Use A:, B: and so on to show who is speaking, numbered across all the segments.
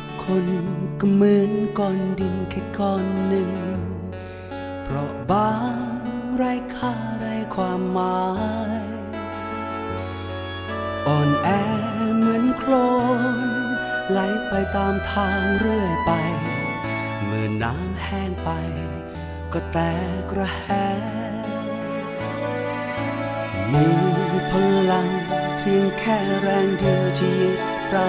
A: ทุกคนก็เหมือนก้อนดินแค่ก้อนหนึ่ง เพราะบางไร้ค่าไร้ความหมาย อ่อนแอเหมือนโคลนไหลไปตามทางเรื่อยไป เมื่อน้ำแห้งไป ก็แตกระแหงมีพลังเพียงแค่แรงเดียวที่เรา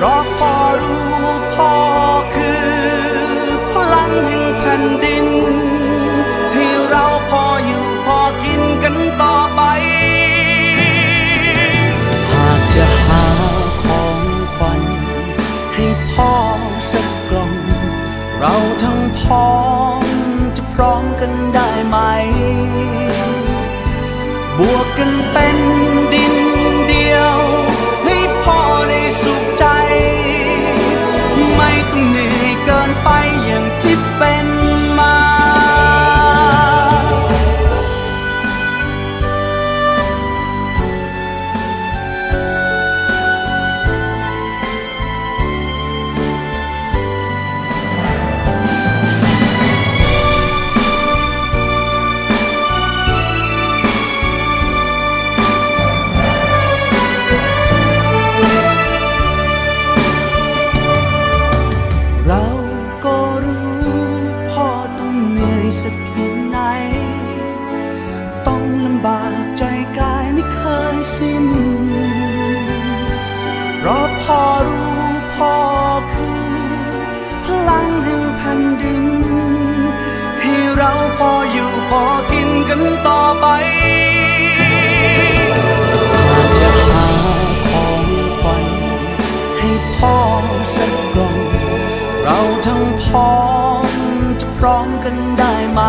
A: เพราะพ่อรู้พ่อคือพลังแห่งแผ่นดิน ให้เราพออยู่พอกินกันต่อไป หากจะหาของขวัญให้พ่อสักกล่อง เราทั้งพ้องจะพร้อมกันได้ไหม บวกกันเป็น ต้องเหนื่อยเกินไปอย่างที่เป็น ให้พ่อสักกล่อง เราทั้งพร้อมจะพร้อมกันได้ไหม